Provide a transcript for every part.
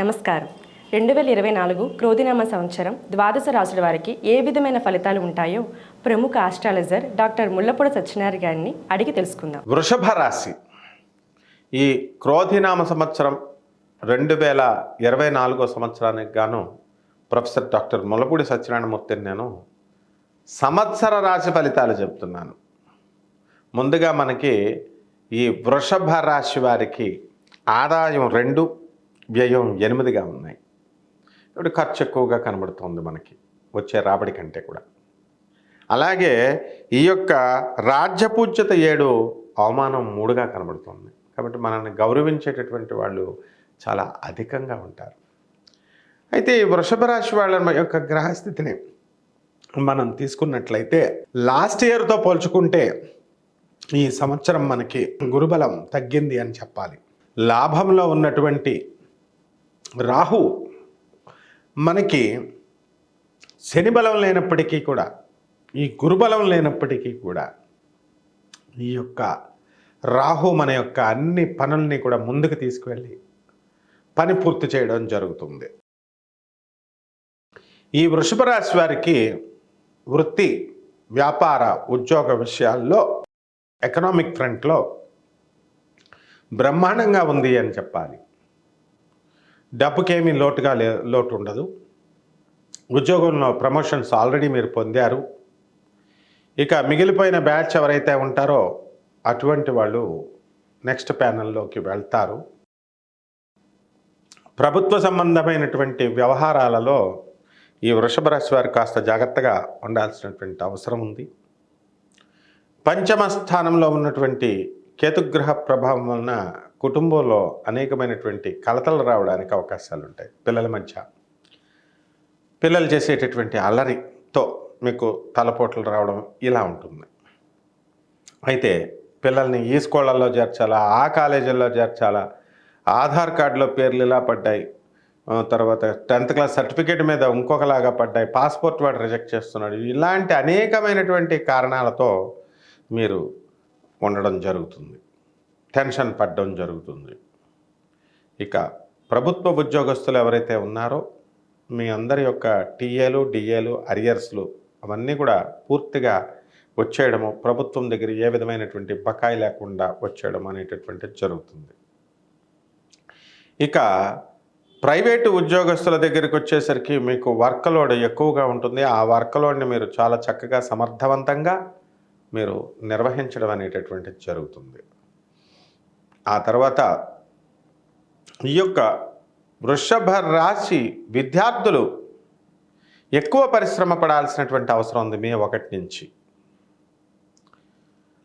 నమస్కారం. రెండు వేల ఇరవై నాలుగు క్రోధినామ సంవత్సరం ద్వాదశ రాసుల వారికి ఏ విధమైన ఫలితాలు ఉంటాయో ప్రముఖ ఆస్ట్రాలజర్ డాక్టర్ ముల్లపూడి సత్యనారాయణ గారిని అడిగి తెలుసుకుందాం. వృషభ రాశి. ఈ క్రోధినామ సంవత్సరం రెండు వేల ఇరవై నాలుగో సంవత్సరానికి గాను ప్రొఫెసర్ డాక్టర్ ములపూడి సత్యనారాయణమూర్తిని నేను సంవత్సర రాశి ఫలితాలు చెప్తున్నాను. ముందుగా మనకి ఈ వృషభ రాశి వారికి ఆదాయం రెండు వ్యయం ఎనిమిదిగా ఉన్నాయి. ఇప్పుడు ఖర్చు ఎక్కువగా కనబడుతుంది మనకి వచ్చే రాబడి కంటే కూడా. అలాగే ఈ యొక్క రాజ్యపూజ్యత ఏడు అవమానం మూడుగా కనబడుతుంది. కాబట్టి మనల్ని గౌరవించేటటువంటి వాళ్ళు చాలా అధికంగా ఉంటారు. అయితే ఈ వృషభ రాశి వాళ్ళ యొక్క గ్రహస్థితిని మనం తీసుకున్నట్లయితే లాస్ట్ ఇయర్తో పోల్చుకుంటే ఈ సంవత్సరం మనకి గురుబలం తగ్గింది అని చెప్పాలి. లాభంలో ఉన్నటువంటి రాహు మనకి శని బలం లేనప్పటికీ కూడా ఈ గురుబలం లేనప్పటికీ కూడా ఈ యొక్క రాహు మన యొక్క అన్ని పనుల్ని కూడా ముందుకు తీసుకువెళ్ళి పని పూర్తి చేయడం జరుగుతుంది. ఈ వృషభ రాశి వారికి వృత్తి వ్యాపార ఉద్యోగ విషయాల్లో ఎకనామిక్ ఫ్రంట్లో బ్రహ్మాండంగా ఉంది అని చెప్పాలి. డబ్బుకేమీ లోటుగా లే లోటు ఉండదు ఉద్యోగంలో ప్రమోషన్స్ ఆల్రెడీ మీరు పొందారు. ఇక మిగిలిపోయిన బ్యాచ్ ఎవరైతే ఉంటారో అటువంటి వాళ్ళు నెక్స్ట్ ప్యానల్లోకి వెళ్తారు. ప్రభుత్వ సంబంధమైనటువంటి వ్యవహారాలలో ఈ వృషభ రాశి వారు కాస్త జాగ్రత్తగా ఉండాల్సినటువంటి అవసరం ఉంది. పంచమ స్థానంలో ఉన్నటువంటి కేతుగ్రహ ప్రభావం వలన కుటుంబంలో అనేకమైనటువంటి కలతలు రావడానికి అవకాశాలు ఉంటాయి పిల్లల మధ్య. పిల్లలు చేసేటటువంటి అల్లరితో మీకు తలపోట్లు రావడం ఇలా ఉంటుంది. అయితే పిల్లల్ని ఈ స్కూళ్ళల్లో చేర్చాలా ఆ కాలేజీల్లో చేర్చాలా ఆధార్ కార్డులో పేర్లు ఇలా పడ్డాయి తర్వాత టెన్త్ క్లాస్ సర్టిఫికేట్ మీద ఇంకొకలాగా పడ్డాయి పాస్పోర్ట్ వాడు రిజెక్ట్ చేస్తున్నాడు ఇలాంటి అనేకమైనటువంటి కారణాలతో మీరు ఉండడం జరుగుతుంది. టెన్షన్ పడడం జరుగుతుంది. ఇక ప్రభుత్వ ఉద్యోగస్తులు ఎవరైతే ఉన్నారో మీ అందరి యొక్క టీఏలు డిఏలు అరియర్స్లు అవన్నీ కూడా పూర్తిగా వచ్చేయడము ప్రభుత్వం దగ్గర ఏ విధమైనటువంటి బకాయి లేకుండా వచ్చేయడం అనేటటువంటిది జరుగుతుంది. ఇక ప్రైవేటు ఉద్యోగస్తుల దగ్గరికి వచ్చేసరికి మీకు వర్క్ లోడ్ ఎక్కువగా ఉంటుంది. ఆ వర్క్ లోడ్ని మీరు చాలా చక్కగా సమర్థవంతంగా మీరు నిర్వహించడం అనేటటువంటిది జరుగుతుంది. ఆ తర్వాత ఈ యొక్క వృషభ రాశి విద్యార్థులు ఎక్కువ పరిశ్రమ పడాల్సినటువంటి అవసరం ఉంది మే ఒకటి నుంచి.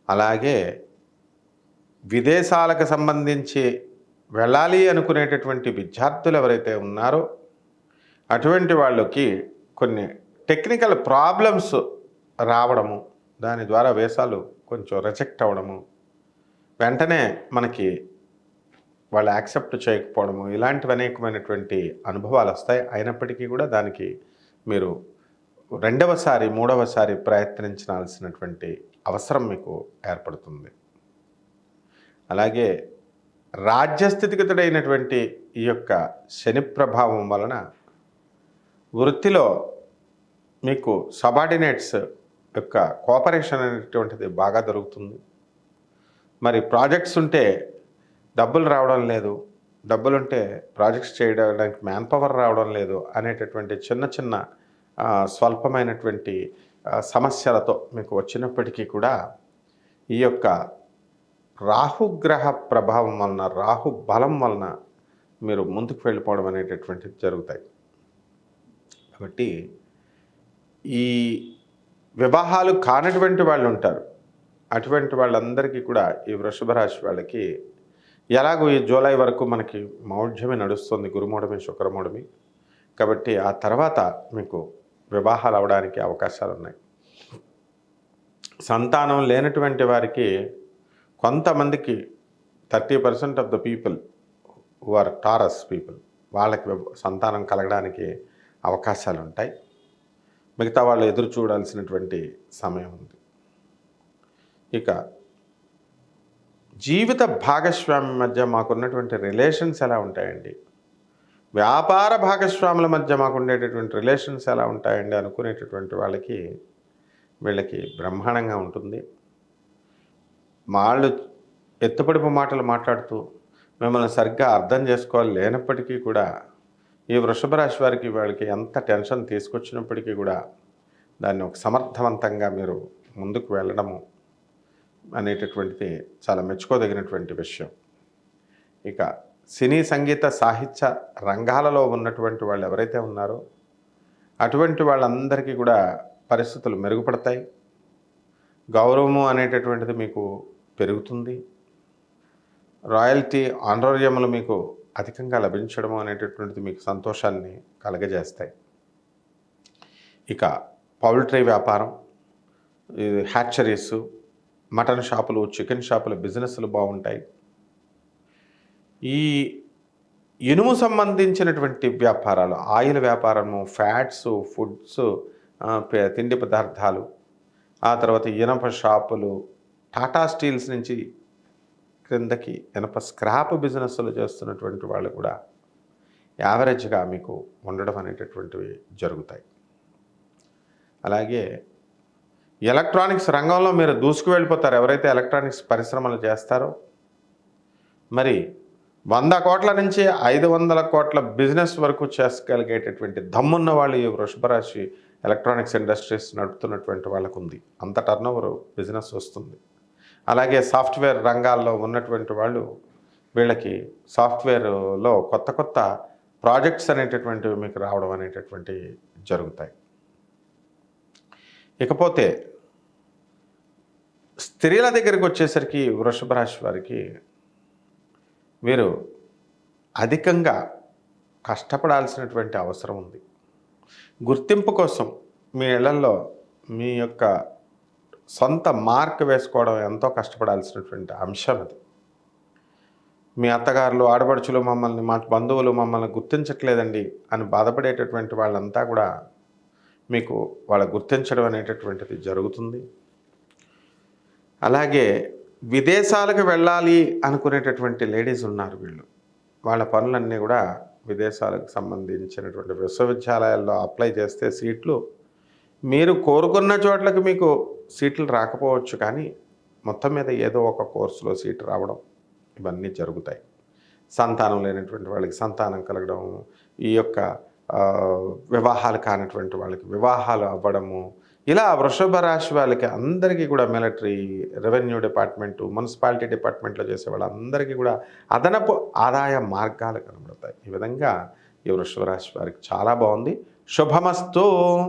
అలాగే విదేశాలకు సంబంధించి వెళ్ళాలి అనుకునేటటువంటి విద్యార్థులు ఎవరైతే ఉన్నారో అటువంటి వాళ్ళకి కొన్ని టెక్నికల్ ప్రాబ్లమ్స్ రావడము దాని ద్వారా వేసాలు కొంచెం రిజెక్ట్ అవ్వడము వెంటనే మనకి వాళ్ళు యాక్సెప్ట్ చేయకపోవడము ఇలాంటివి అనేకమైనటువంటి అనుభవాలు వస్తాయి. అయినప్పటికీ కూడా దానికి మీరు రెండవసారి మూడవసారి ప్రయత్నించాల్సినటువంటి అవసరం మీకు ఏర్పడుతుంది. అలాగే రాజ్యస్థితిగతుడైనటువంటి ఈ యొక్క శని ప్రభావం వలన వృత్తిలో మీకు సబార్డినేట్స్ యొక్క కోఆపరేషన్ అనేటువంటిది బాగా దొరుకుతుంది. మరి ప్రాజెక్ట్స్ ఉంటే డబ్బులు రావడం లేదు. డబ్బులుంటే ప్రాజెక్ట్స్ చేయడానికి మ్యాన్ పవర్ రావడం లేదు అనేటటువంటి చిన్న చిన్న స్వల్పమైనటువంటి సమస్యలతో మీకు వచ్చినప్పటికీ కూడా ఈ యొక్క రాహుగ్రహ ప్రభావం వలన రాహు బలం వలన మీరు ముందుకు వెళ్ళిపోవడం అనేటటువంటిది జరుగుతాయి. కాబట్టి ఈ వివాహాలు కానటువంటి వాళ్ళు ఉంటారు. అటువంటి వాళ్ళందరికీ కూడా ఈ వృషభ రాశి వాళ్ళకి ఎలాగో ఈ జూలై వరకు మనకి మౌఢ్యమే నడుస్తుంది గురుమూఢమి శుక్రమూఢమి. కాబట్టి ఆ తర్వాత మీకు వివాహాలు అవడానికి అవకాశాలు ఉన్నాయి. సంతానం లేనటువంటి వారికి కొంతమందికి thirty percent of the people who are Taurus people వాళ్ళకి సంతానం కలగడానికి అవకాశాలు ఉంటాయి. మిగతా వాళ్ళు ఎదురు చూడాల్సినటువంటి సమయం ఉంది. ఇక జీవిత భాగస్వామి మధ్య మాకున్నటువంటి రిలేషన్స్ ఎలా ఉంటాయండి? వ్యాపార భాగస్వాముల మధ్య మాకు ఉండేటటువంటి రిలేషన్స్ ఎలా ఉంటాయండి? అనుకునేటటువంటి వాళ్ళకి వీళ్ళకి బ్రహ్మాండంగా ఉంటుంది. వాళ్ళు ఎత్తుపడిపు మాటలు మాట్లాడుతూ మిమ్మల్ని సరిగ్గా అర్థం చేసుకోవాలి లేనప్పటికీ కూడా ఈ వృషభ రాశి వారికి వాళ్ళకి ఎంత టెన్షన్ తీసుకొచ్చినప్పటికీ కూడా దాన్ని ఒక సమర్థవంతంగా మీరు ముందుకు వెళ్ళడము అనేటటువంటిది చాలా మెచ్చుకోదగినటువంటి విషయం. ఇక సినీ సంగీత సాహిత్య రంగాలలో ఉన్నటువంటి వాళ్ళు ఎవరైతే ఉన్నారో అటువంటి వాళ్ళందరికీ కూడా పరిస్థితులు మెరుగుపడతాయి. గౌరవము అనేటటువంటిది మీకు పెరుగుతుంది. రాయల్టీ ఆనరోర్యములు మీకు అధికంగా లభించడము అనేటటువంటిది మీకు సంతోషాన్ని కలగజేస్తాయి. ఇక పౌల్ట్రీ వ్యాపారం ఇది హ్యాచరీస్ మటన్ షాపులు చికెన్ షాపులు బిజినెస్లు బాగుంటాయి. ఈ ఇనుము సంబంధించినటువంటి వ్యాపారాలు ఆయిల్ వ్యాపారము ఫ్యాట్స్ ఫుడ్స్ తిండి పదార్థాలు ఆ తర్వాత ఇనప షాపులు టాటా స్టీల్స్ నుంచి క్రిందకి ఇనప స్క్రాప్ బిజినెస్లు చేస్తున్నటువంటి వాళ్ళు కూడా యావరేజ్గా మీకు ఉండడం అనేటటువంటివి జరుగుతాయి. అలాగే ఎలక్ట్రానిక్స్ రంగంలో మీరు దూసుకు వెళ్ళిపోతారు. ఎవరైతే ఎలక్ట్రానిక్స్ పరిశ్రమలు చేస్తారో? మరి వంద కోట్ల నుంచి ఐదు వందల కోట్ల బిజినెస్ వరకు చేసుకోగలిగేటటువంటి దమ్మున్న వాళ్ళు ఈ వృషభరాశి ఎలక్ట్రానిక్స్ ఇండస్ట్రీస్ నడుపుతున్నటువంటి వాళ్ళకు ఉంది అంత టర్న్ బిజినెస్ వస్తుంది. అలాగే సాఫ్ట్వేర్ రంగాల్లో ఉన్నటువంటి వాళ్ళు వీళ్ళకి సాఫ్ట్వేర్లో కొత్త కొత్త ప్రాజెక్ట్స్ అనేటటువంటివి మీకు రావడం అనేటటువంటి జరుగుతాయి. ఇకపోతే స్త్రీల దగ్గరికి వచ్చేసరికి వృషభ రాశి వారికి వీరు అధికంగా కష్టపడాల్సినటువంటి అవసరం ఉంది. గుర్తింపు కోసం మీ ఇళ్ళలో మీ యొక్క సొంత మార్క్ వేసుకోవడం ఎంతో కష్టపడాల్సినటువంటి అంశం అది. మీ అత్తగారులు ఆడపడుచులు మమ్మల్ని మా బంధువులు మమ్మల్ని గుర్తించట్లేదండి అని బాధపడేటటువంటి వాళ్ళంతా కూడా మీకు వాళ్ళ గుర్తించడం అనేటటువంటిది జరుగుతుంది. అలాగే విదేశాలకు వెళ్ళాలి అనుకునేటటువంటి లేడీస్ ఉన్నారు వీళ్ళు. వాళ్ళ పనులన్నీ కూడా విదేశాలకు సంబంధించినటువంటి విశ్వవిద్యాలయాల్లో అప్లై చేస్తే సీట్లు మీరు కోరుకున్న చోట్లకు మీకు సీట్లు రాకపోవచ్చు కానీ మొత్తం మీద ఏదో ఒక కోర్సులో సీటు రావడం ఇవన్నీ జరుగుతాయి. సంతానం లేనటువంటి వాళ్ళకి సంతానం కలగడం ఈ యొక్క వివాహాలు కానటువంటి వాళ్ళకి వివాహాలు అవ్వడము. ఇలా వృషభ రాశి వాళ్ళకి అందరికీ కూడా మిలిటరీ రెవెన్యూ డిపార్ట్మెంటు మున్సిపాలిటీ డిపార్ట్మెంట్లో చేసే వాళ్ళందరికీ కూడా అదనపు ఆదాయ మార్గాలు కనబడతాయి. ఈ విధంగా ఈ వృషభ రాశి వారికి చాలా బాగుంది. శుభమస్తు.